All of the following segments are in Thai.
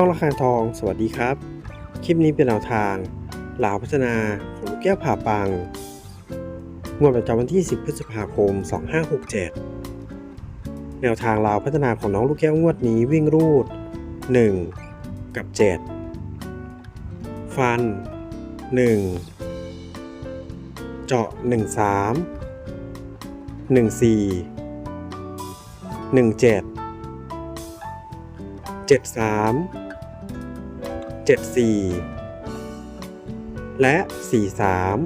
ช่องระฆังทอง สวัสดีครับ คลิปนี้เป็นแนวทางลาวพัฒนาของลูกแก้วผ่าปังงวดประจำวันที่ 10 พฤษภาคม 2567 แนวทางลาวพัฒนาของน้องลูกแก้วงวดนี้วิ่งรูด 1 กับ 7 ฟัน 1 เจาะ 1 3 1 4 17 73 7เจ็ดสามเจ็ดสี่และสี่สาม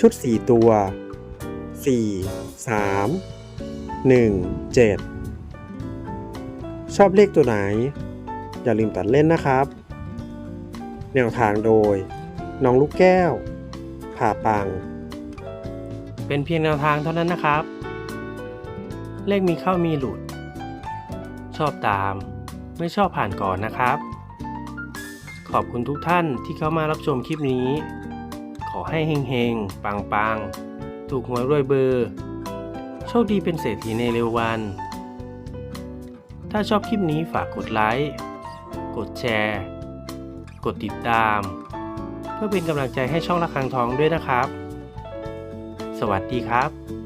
ชุดสี่ตัวสี่สามหนึ่งเจ็ดชอบเลขตัวไหน อย่าลืมตัดเล่นนะครับ แนวทางโดย น้องลูกแก้ว ผ่าปัง เป็นเพียงแนวทางเท่านั้นนะครับ เลขมีเข้ามีหลุด ชอบตาม ไม่ชอบผ่านก่อนนะครับ ขอบคุณทุกท่านที่เข้ามารับชมคลิปนี้ ขอให้เฮงๆ ปังๆ ถูกหวยรวยเบอร์ โชคดีเป็นเศรษฐีในเร็ววัน ถ้าชอบคลิปนี้ฝากกดไลค์ กดแชร์ กดติดตาม เพื่อเป็นกำลังใจให้ช่องระฆังทองด้วยนะครับ สวัสดีครับ